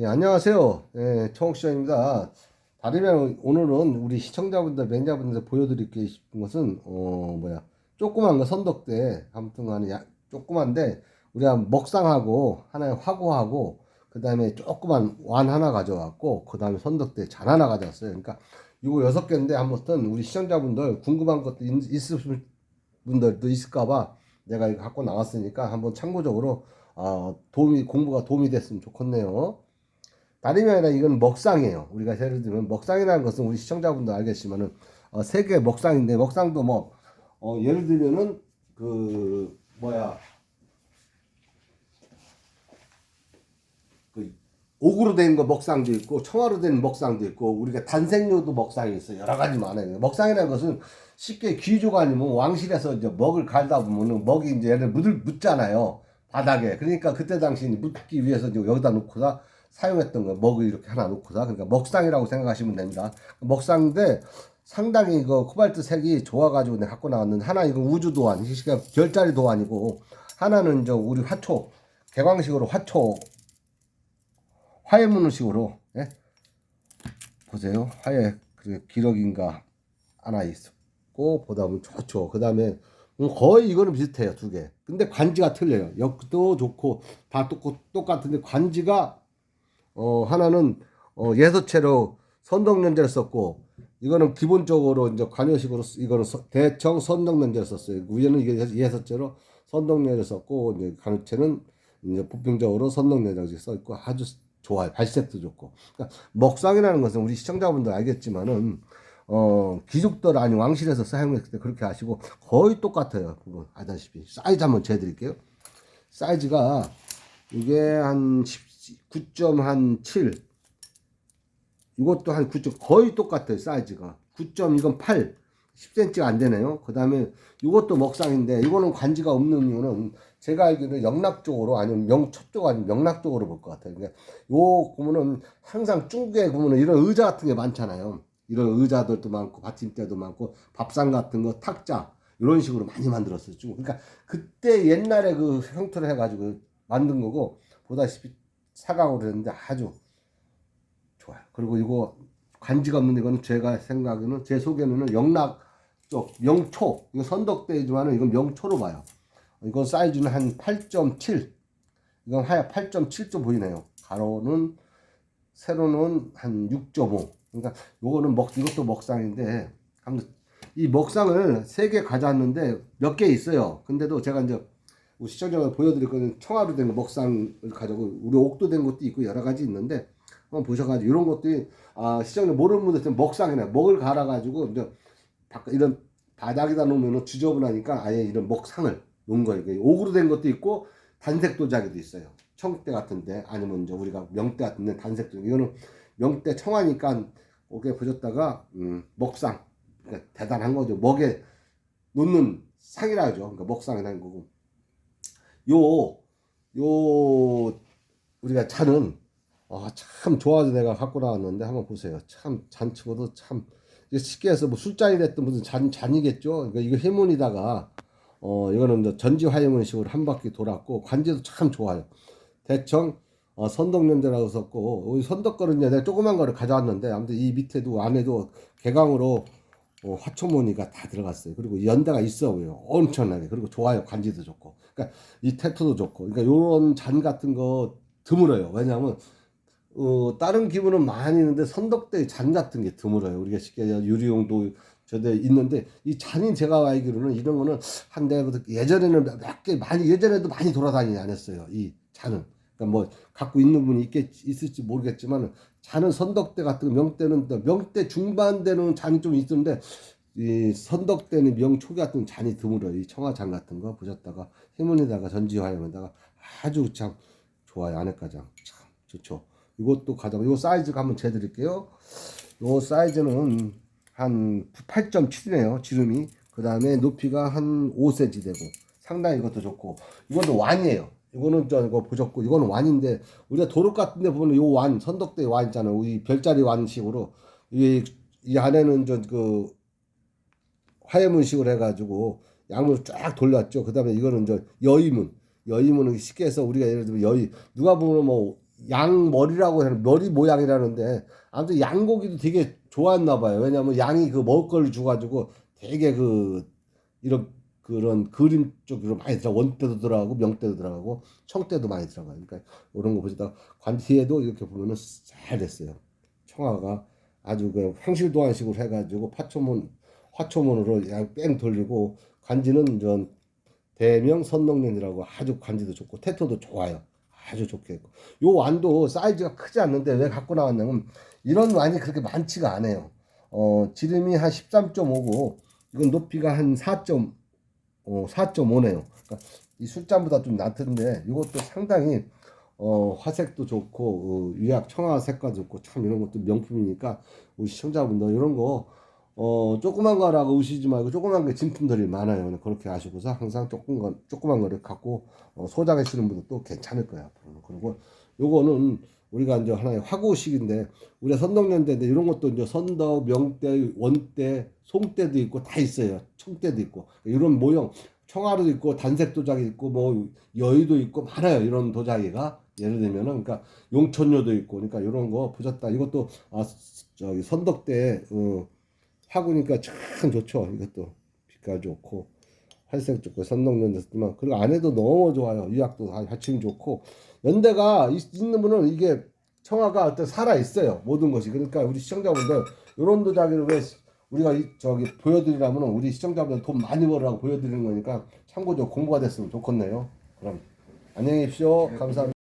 예, 안녕하세요. 예, 청옥시장입니다. 다르면 오늘은 우리 시청자분들, 매니저분들 보여드릴 게 싶은 것은, 어, 뭐야, 조그만 거 선덕대, 아무튼 간에 야- 조그만데, 우리가 먹상하고, 하나에 화구하고, 그 다음에 조그만 완 하나 가져왔고, 그 다음에 선덕대 잔 하나 가져왔어요. 그러니까, 이거 여섯 개인데, 아무튼 우리 시청자분들 궁금한 것도 있- 있으실 분들도 있을까봐 내가 이거 갖고 나왔으니까 한번 참고적으로, 어, 도움이, 공부가 도움이 됐으면 좋겠네요. 다름이 아니라 이건 먹상이에요. 우리가 예를 들면 먹상이라는 것은 우리 시청자분도 알겠지만은 어, 세계 먹상인데 먹상도 뭐 어, 예를 들면은 그 뭐야 그 옥으로 된 거 먹상도 있고 청아로 된 먹상도 있고 우리가 단색료도 먹상이 있어 여러 가지 많아요. 먹상이라는 것은 쉽게 귀조가 아니면 왕실에서 이제 먹을 갈다 보면은 먹이 이제 얘를 묻을 묻잖아요 바닥에 그러니까 그때 당시 묻기 위해서 여기다 놓고다 사용했던 거 먹을 이렇게 하나 놓고다 그러니까 먹상이라고 생각하시면 됩니다. 먹상인데 상당히 그 코발트 색이 좋아가지고 내가 갖고 나왔는데 하나 이거 우주 도안 이게 별자리 도안이고 하나는 저 우리 화초 개광식으로 화초 화해문식으로 예? 보세요. 화해 그 기러기인가 하나 있고 보다 보면 좋죠. 그 다음에 거의 이거는 비슷해요 두 개. 근데 관지가 틀려요. 역도 좋고 다 똑, 똑같은데 관지가 어 하나는 어 예서체로 선덕연재를 썼고 이거는 기본적으로 이제 관여식으로 쓰- 이거는 서- 대청 선덕연재를 썼어요. 위에는 이게 예- 예서체로 선덕연재를 썼고 이제 간호체는 이제 보편적으로 선덕연재를 써 있고 아주 좋아요. 발색도 좋고. 그러니까 먹상이라는 것은 우리 시청자분들 알겠지만은 어 귀족들 아니 왕실에서 사용했을 때 그렇게 하시고 거의 똑같아요. 그거 아다시피. 사이즈 한번 재드릴게요. 사이즈가 이게 한 9.7 이것도 한 9점 거의 똑같아요 사이즈가. 9점 이건 8 10cm가 안 되네요. 그 다음에 이것도 먹상인데 이거는 관지가 없는 이유는 제가 알기로는 영락 쪽으로 아니면 명초 쪽 아니면 명락 쪽으로 볼 것 같아요. 그러니까 요 보면은 항상 중국에 보면은 이런 의자 같은 게 많잖아요. 이런 의자들도 많고 받침대도 많고 밥상 같은 거 탁자 이런 식으로 많이 만들었어요 그러니까 그때 옛날에 그 형태를 해가지고 만든 거고 보다시피 사각으로 했는데 아주 좋아요. 그리고 이거 관지가 없는 이거는 제가 생각에는 제 소견에는 영락 쪽 명초 이거 선덕대지만은 이건 명초로 봐요. 이건 사이즈는 한 8.7 이건 하야 8.7점 보이네요. 가로는 세로는 한 6.5 그러니까 요거는 먹 이것도 먹상인데 아무튼 이 먹상을 세 개 가져왔는데 몇 개 있어요. 근데도 제가 이제 우리 시청자가 보여드릴 거는 청아로 된 거 먹상을 가지고 우리 옥도 된 것도 있고 여러 가지 있는데 한번 보셔가지고 이런 것들이 아 시청자 모르는 분들 은 먹상이나 먹을 갈아가지고 이제 이런 바닥에다 놓으면 지저분하니까 아예 이런 먹상을 놓은 거예요. 옥으로 된 것도 있고 단색 도자기도 있어요. 청대 같은데 아니면 이제 우리가 명대 같은데 단색 도자기 이거는 명대 청하니까 옥에 보셨다가 음, 먹상 그러니까 대단한 거죠. 먹에 놓는 상이라 하죠. 그러니까 먹상이라는 거고. 요, 요, 우리가 잔은, 아, 참 좋아서 내가 갖고 나왔는데 한번 보세요. 참, 잔치고도 참, 쉽게 해서 뭐 술잔이 됐든 무슨 잔, 잔이겠죠. 그러니까 이거 해문이다가, 어, 이거는 이제 전지 화해문식으로 한 바퀴 돌았고, 관제도 참 좋아요. 대청, 어, 선덕연대라고 썼고, 이 선덕거는 이제 내가 조그만 거를 가져왔는데, 아무튼 이 밑에도 안에도 개강으로 어, 화초무늬가 다 들어갔어요. 그리고 연대가 있어 보여요. 엄청나게. 그리고 좋아요. 관지도 좋고. 그러니까 이 태토도 좋고. 그러니까 요런 잔 같은 거 드물어요. 왜냐하면 어, 다른 기분은 많이 있는데 선덕대 잔 같은 게 드물어요. 우리가 쉽게 유리용도 저대 있는데 이 잔이 제가 알기로는 이런 거는 한 대부터 예전에는 몇 개 많이 예전에도 많이 돌아다니지 않았어요. 이 잔은. 그러니까 뭐 갖고 있는 분이 있겠 있을지 모르겠지만 잔은 선덕대 같은 거 명대는 또 명대 중반대는 잔이 좀 있는데 이 선덕대는 명초 같은 잔이 드물어요. 이 청아잔 같은 거 보셨다가 해문에다가 전지화염에다가 아주 참 좋아요. 안에가장 참 좋죠. 이것도 가장 요 사이즈가 한번 재드릴게요. 요 사이즈는 한 8.7이네요. 지름이. 그 다음에 높이가 한 5cm 되고 상당히 이것도 좋고 이것도 완이에요. 이거는 저 이거 보셨고 이거는 완인데 우리가 도로 같은데 보면 요 완 선덕대 완 있잖아요. 이 별자리 완식으로 이, 이 안에는 저 그 화해문식으로 해가지고 양을 쫙 돌렸죠. 그 다음에 이거는 저 여의문 여의문은 쉽게 해서 우리가 예를 들면 여의 누가 보면 뭐 양머리라고 하는 머리 모양이라는데 아무튼 양고기도 되게 좋았나 봐요. 왜냐면 양이 그 먹을 걸 줘가지고 되게 그 이런 그런 그림 쪽으로 많이 들어 원대도 들어가고 명대도 들어가고 청대도 많이 들어가요. 그러니까 이런 거 보시다가 관티에도 이렇게 보면은 잘 됐어요. 청아가 아주 그 황실도안식으로 해가지고 파초문 화초문으로 그냥 뺑 돌리고 관지는 전 대명 선농년이라고 아주 관지도 좋고 태토도 좋아요. 아주 좋게 했고 요 완도 사이즈가 크지 않는데 왜 갖고 나왔냐면 이런 완이 그렇게 많지가 않아요. 어 지름이 한 13.5고 이건 높이가 한 4. 어, 4.5네요. 그러니까 이 숫자보다 좀 낮은데 이것도 상당히 어, 화색도 좋고 어, 유약 청아 색깔도 좋고 참 이런 것도 명품이니까 우리 시청자분들 이런 거 어, 조그만 거라고 우시지 말고 조그만 게 진품들이 많아요. 그렇게 아시고서 항상 조금 거, 조그만 거를 갖고 어, 소장하시는 분들도 괜찮을. 앞으로는. 그리고 요거는 우리가 이제 하나의 화구식인데 우리가 선덕연대인데 이런 것도 이제 선덕, 명대, 원대, 송대도 있고 다 있어요. 청대도 있고 이런 모형 청아도 있고 단색 도자기 있고 뭐 여의도 있고 많아요. 이런 도자기가 예를 들면은 그러니까 용천료도 있고 그러니까 이런 거 보셨다. 이것도 아 저기 선덕대 어, 화구니까 참 좋죠. 이것도 빛깔 좋고 활색 좋고 선덕연대 쓰지만 그리고 안에도 너무 좋아요. 유약도 다 받침 좋고 연대가 있- 있는 분은 이게 청아가 어떤 살아 있어요. 모든 것이 그러니까 우리 시청자분들 이런 도자기를 왜 우리가 이, 저기 보여드리려면 우리 시청자분들 돈 많이 벌으라고 보여드리는 거니까 참고적으로 공부가 됐으면 좋겠네요. 그럼 안녕히 계십시오. 감사합니다.